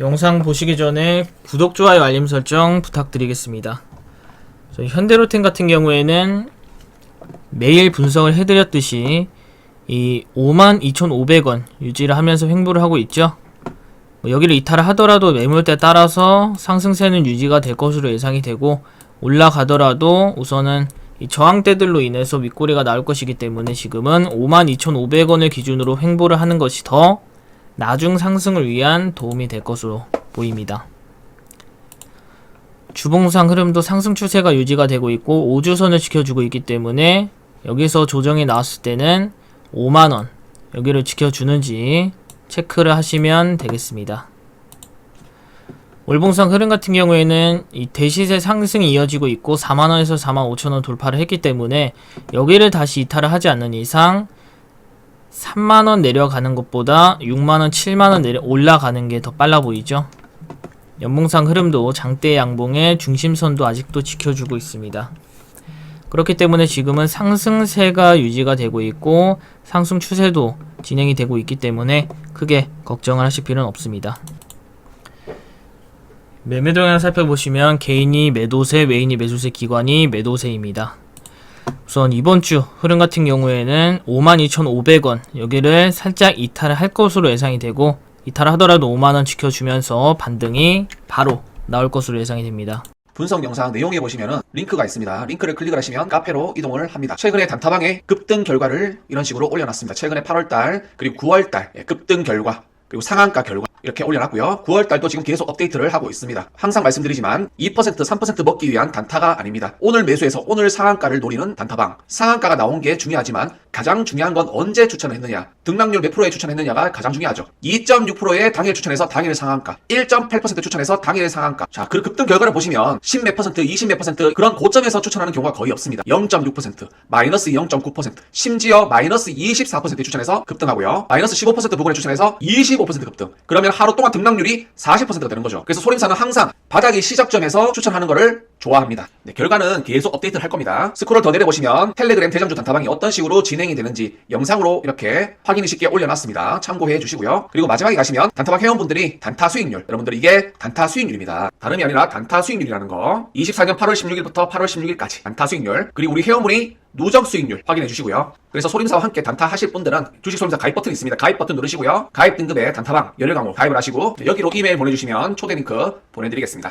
영상 보시기 전에 구독, 좋아요, 알림 설정 부탁드리겠습니다. 저희 현대로템 같은 경우에는 매일 분석을 해드렸듯이 이 52,500원 유지를 하면서 횡보를 하고 있죠. 뭐 여기를 이탈을 하더라도 매물대 따라서 상승세는 유지가 될 것으로 예상이 되고 올라가더라도 우선은 이 저항대들로 인해서 윗꼬리가 나올 것이기 때문에 지금은 52,500원을 기준으로 횡보를 하는 것이 더 나중 상승을 위한 도움이 될 것으로 보입니다. 주봉상 흐름도 상승 추세가 유지가 되고 있고 5주선을 지켜주고 있기 때문에 여기서 조정이 나왔을 때는 5만원 여기를 지켜주는지 체크를 하시면 되겠습니다. 월봉상 흐름 같은 경우에는 이 대시세 상승이 이어지고 있고 4만원에서 4만 5천원 돌파를 했기 때문에 여기를 다시 이탈을 하지 않는 이상 3만원 내려가는 것보다 6만원, 7만원 내려 올라가는 게 더 빨라 보이죠? 연봉상 흐름도 장대 양봉의 중심선도 아직도 지켜주고 있습니다. 그렇기 때문에 지금은 상승세가 유지가 되고 있고 상승 추세도 진행이 되고 있기 때문에 크게 걱정을 하실 필요는 없습니다. 매매 동향 살펴보시면 개인이 매도세, 외인이 매수세, 기관이 매도세입니다. 우선 이번 주 흐름 같은 경우에는 52,500원 여기를 살짝 이탈을 할 것으로 예상이 되고 이탈하더라도 5만원 지켜주면서 반등이 바로 나올 것으로 예상이 됩니다. 분석 영상 내용에 보시면은 링크가 있습니다. 링크를 클릭을 하시면 카페로 이동을 합니다. 최근에 단타방의 급등 결과를 이런 식으로 올려놨습니다. 최근에 8월달 그리고 9월달 급등 결과 그리고 상한가 결과 이렇게 올려놨고요. 9월 달도 지금 계속 업데이트를 하고 있습니다. 항상 말씀드리지만 2% 3% 먹기 위한 단타가 아닙니다. 오늘 매수해서 오늘 상한가를 노리는 단타방. 상한가가 나온 게 중요하지만 가장 중요한 건 언제 추천을 했느냐. 등락률 몇 프로에 추천했느냐가 가장 중요하죠. 2.6%에 당일 추천해서 당일 상한가. 1.8% 추천해서 당일 상한가. 자, 그 급등 결과를 보시면 10 몇 퍼센트, 20 몇 퍼센트 그런 고점에서 추천하는 경우가 거의 없습니다. 0.6%, 마이너스 0.9%, 심지어 마이너스 24% 추천해서 급등하고요. 마이너스 15% 부분에 추천해서 25% 급등. 그러면 하루 동안 등락률이 40%가 되는 거죠. 그래서 소림사는 항상 바닥이 시작점에서 추천하는 거를 좋아합니다. 네, 결과는 계속 업데이트를 할 겁니다. 스크롤 더 내려보시면 텔레그램 대장주 단타방이 어떤 식으로 진행이 되는지 영상으로 이렇게 확인이 쉽게 올려놨습니다. 참고해 주시고요. 그리고 마지막에 가시면 단타방 회원분들이 단타 수익률 여러분들 이게 단타 수익률입니다. 다름이 아니라 단타 수익률이라는 거 24년 8월 16일부터 8월 16일까지 단타 수익률 그리고 우리 회원분이 누적 수익률 확인해 주시고요. 그래서 소림사와 함께 단타 하실 분들은 주식 소림사 가입 버튼 있습니다. 가입 버튼 누르시고요. 가입 등급에 단타방 열혈 강호 가입을 하시고 여기로 이메일 보내주시면 초대 링크 보내드리겠습니다.